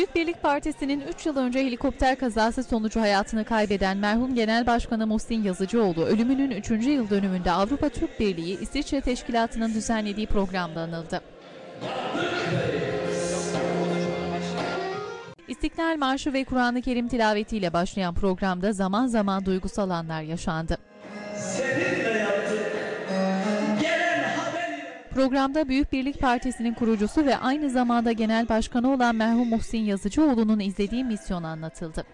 Büyük Birlik Partisi'nin 3 yıl önce helikopter kazası sonucu hayatını kaybeden merhum Genel Başkanı Muhsin Yazıcıoğlu ölümünün 3. yıl dönümünde Avrupa Türk Birliği İsviçre Teşkilatı'nın düzenlediği programda anıldı. İstiklal Marşı ve Kur'an-ı Kerim tilavetiyle başlayan programda zaman zaman duygusal anlar yaşandı. Programda Büyük Birlik Partisi'nin kurucusu ve aynı zamanda genel başkanı olan merhum Muhsin Yazıcıoğlu'nun izlediği misyon anlatıldı.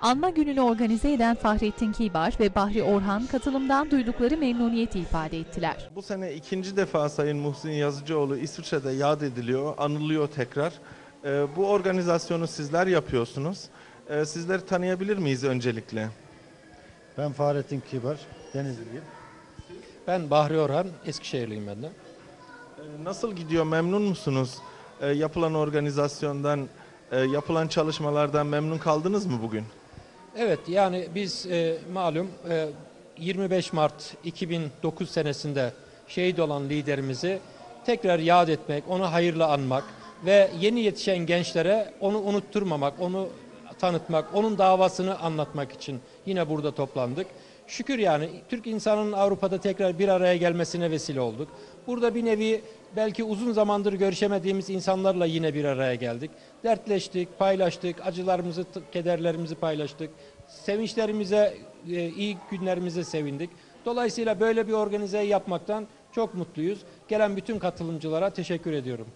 Anma gününü organize eden Fahrettin Kibar ve Bahri Orhan katılımdan duydukları memnuniyeti ifade ettiler. Bu sene ikinci defa Sayın Muhsin Yazıcıoğlu İsviçre'de yad ediliyor, anılıyor tekrar. Ee, bu organizasyonu sizler yapıyorsunuz. Ee, sizleri tanıyabilir miyiz öncelikle? Ben Fahrettin Kibar, Denizliyim. Ben Bahri Orhan, Eskişehirliyim ben de. Ee, nasıl gidiyor, memnun musunuz? Ee, yapılan organizasyondan, e, yapılan çalışmalardan memnun kaldınız mı bugün? Evet yani biz e, malum e, 25 Mart 2009 senesinde şehit olan liderimizi tekrar yad etmek, onu hayırla anmak ve yeni yetişen gençlere onu unutturmamak, onu tanıtmak, onun davasını anlatmak için yine burada toplandık. Şükür yani Türk insanının Avrupa'da tekrar bir araya gelmesine vesile olduk. Burada bir nevi belki uzun zamandır görüşemediğimiz insanlarla yine bir araya geldik. Dertleştik, paylaştık, acılarımızı, kederlerimizi paylaştık. Sevinçlerimize, e, iyi günlerimize sevindik. Dolayısıyla böyle bir organizeyi yapmaktan çok mutluyuz. Gelen bütün katılımcılara teşekkür ediyorum.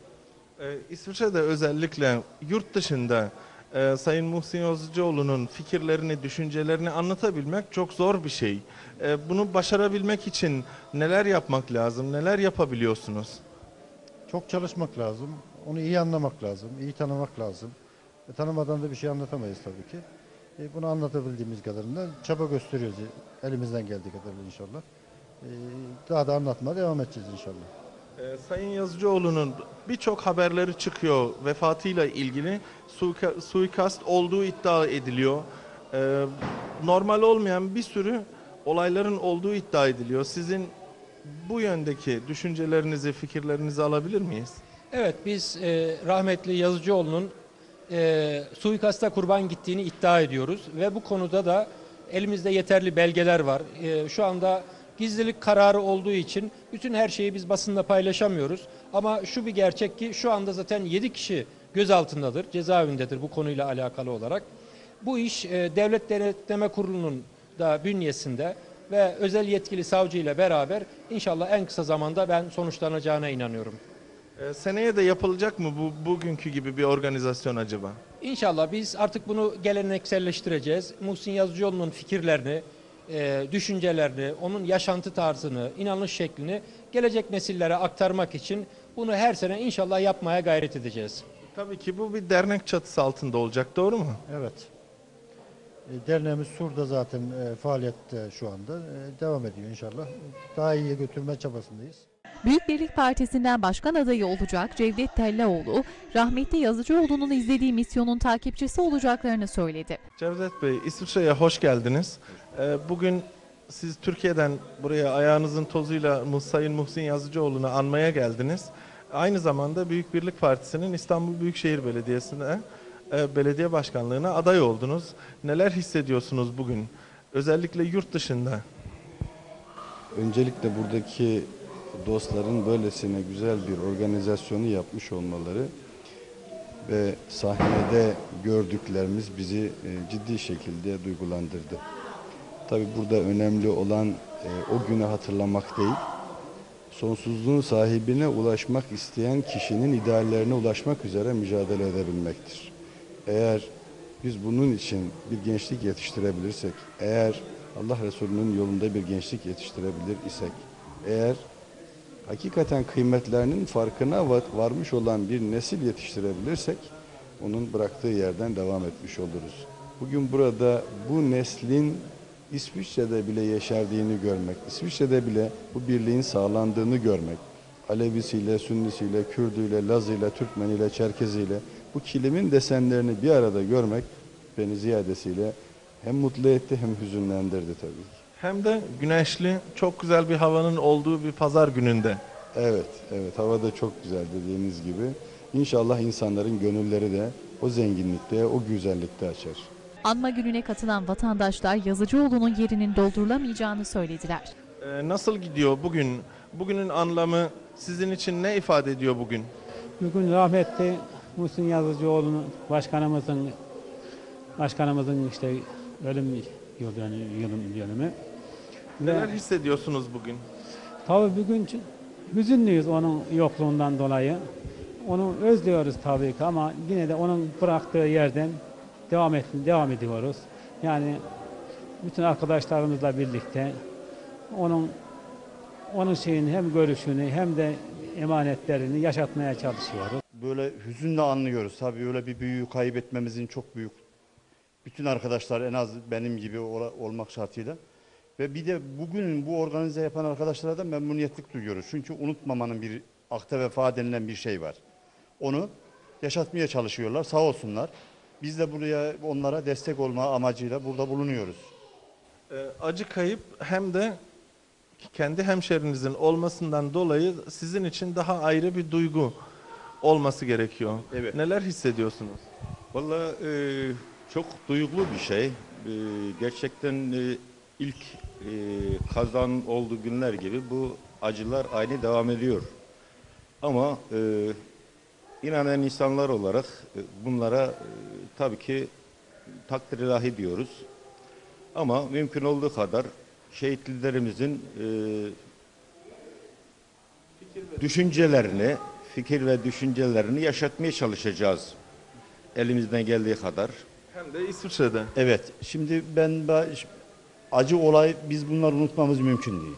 Ee, İsviçre'de özellikle yurt dışında e, Sayın Muhsin Yazıcıoğlu'nun fikirlerini, düşüncelerini anlatabilmek çok zor bir şey. Ee, bunu başarabilmek için neler yapmak lazım, neler yapabiliyorsunuz? Çok çalışmak lazım, onu iyi anlamak lazım, iyi tanımak lazım. E, tanımadan da bir şey anlatamayız tabii ki. E, bunu anlatabildiğimiz kadarıyla çaba gösteriyoruz elimizden geldiği kadarıyla inşallah. E, daha da anlatmaya devam edeceğiz inşallah. Ee, Sayın Yazıcıoğlu'nun birçok haberleri çıkıyor vefatıyla ilgili suika- suikast olduğu iddia ediliyor. Ee, normal olmayan bir sürü olayların olduğu iddia ediliyor. Sizin bu yöndeki düşüncelerinizi, fikirlerinizi alabilir miyiz? Evet biz e, rahmetli Yazıcıoğlu'nun e, suikasta kurban gittiğini iddia ediyoruz ve bu konuda da elimizde yeterli belgeler var. E, şu anda gizlilik kararı olduğu için bütün her şeyi biz basında paylaşamıyoruz. Ama şu bir gerçek ki şu anda zaten 7 kişi gözaltındadır, cezaevindedir bu konuyla alakalı olarak. Bu iş e, Devlet Denetleme Kurulu'nun da bünyesinde ve özel yetkili savcı ile beraber inşallah en kısa zamanda ben sonuçlanacağına inanıyorum. Ee, seneye de yapılacak mı bu bugünkü gibi bir organizasyon acaba? İnşallah biz artık bunu gelenekselleştireceğiz. Muhsin Yazıcıoğlu'nun fikirlerini, e, düşüncelerini, onun yaşantı tarzını, inanış şeklini gelecek nesillere aktarmak için bunu her sene inşallah yapmaya gayret edeceğiz. Tabii ki bu bir dernek çatısı altında olacak, doğru mu? Evet. E, derneğimiz Sur'da zaten e, faaliyette şu anda. E, devam ediyor inşallah. Daha iyiye götürme çabasındayız. Büyük Birlik Partisi'nden başkan adayı olacak Cevdet Tellaoğlu, rahmetli Yazıcıoğlu'nun izlediği misyonun takipçisi olacaklarını söyledi. Cevdet Bey, İsviçre'ye hoş geldiniz. Ee, Bugün siz Türkiye'den buraya ayağınızın tozuyla Sayın Muhsin Yazıcıoğlu'nu anmaya geldiniz. Aynı zamanda Büyük Birlik Partisi'nin İstanbul Büyükşehir Belediyesi'ne, e, belediye başkanlığına aday oldunuz. Neler hissediyorsunuz bugün? Özellikle yurt dışında. Öncelikle buradaki dostların böylesine güzel bir organizasyonu yapmış olmaları ve sahnede gördüklerimiz bizi e, ciddi şekilde duygulandırdı. Tabii burada önemli olan e, o günü hatırlamak değil, sonsuzluğun sahibine ulaşmak isteyen kişinin ideallerine ulaşmak üzere mücadele edebilmektir. Eğer biz bunun için bir gençlik yetiştirebilirsek, eğer Allah Resulü'nün yolunda bir gençlik yetiştirebilir isek, eğer hakikaten kıymetlerinin farkına va- varmış olan bir nesil yetiştirebilirsek, onun bıraktığı yerden devam etmiş oluruz. Bugün burada bu neslin İsviçre'de bile yeşerdiğini görmek, İsviçre'de bile bu birliğin sağlandığını görmek, Alevisiyle, Sünnisiyle, Kürdüyle, Lazıyla, Türkmeniyle, Çerkeziyle bu kilimin desenlerini bir arada görmek beni ziyadesiyle hem mutlu etti hem hüzünlendirdi tabii ki. Hem de güneşli, çok güzel bir havanın olduğu bir pazar gününde. Evet, evet. Hava da çok güzel dediğiniz gibi. İnşallah insanların gönülleri de o zenginlikte, o güzellikte açar. Anma gününe katılan vatandaşlar Yazıcıoğlu'nun yerinin doldurulamayacağını söylediler. Ee, nasıl gidiyor bugün? Bugünün anlamı sizin için ne ifade ediyor bugün? Bugün rahmetli Muhsin Yazıcıoğlu'nun başkanımızın başkanımızın işte ölüm yıl dönümü, yılın dönümü. Neler Ve hissediyorsunuz bugün? tabii bugün hüzünlüyüz onun yokluğundan dolayı. Onu özlüyoruz tabii ki ama yine de onun bıraktığı yerden devam et, devam ediyoruz. Yani bütün arkadaşlarımızla birlikte onun onun şeyin hem görüşünü hem de emanetlerini yaşatmaya çalışıyoruz. böyle hüzünle anlıyoruz. Tabii öyle bir büyüğü kaybetmemizin çok büyük. Bütün arkadaşlar en az benim gibi olmak şartıyla. Ve bir de bugün bu organize yapan arkadaşlara da memnuniyetlik duyuyoruz. Çünkü unutmamanın bir akta vefa denilen bir şey var. Onu yaşatmaya çalışıyorlar sağ olsunlar. Biz de buraya onlara destek olma amacıyla burada bulunuyoruz. Ee, acı kayıp hem de kendi hemşerinizin olmasından dolayı sizin için daha ayrı bir duygu olması gerekiyor. Evet. Neler hissediyorsunuz? Vallahi e, çok duygulu bir şey. E, gerçekten e, ilk e, kazan olduğu günler gibi bu acılar aynı devam ediyor. Ama e, inanan insanlar olarak e, bunlara e, tabii ki takdir ilahi diyoruz. Ama mümkün olduğu kadar şehitlerimizin e, düşüncelerini, fikir ve düşüncelerini yaşatmaya çalışacağız. Elimizden geldiği kadar. Hem de İsviçre'de. Evet, şimdi ben acı olay biz bunları unutmamız mümkün değil.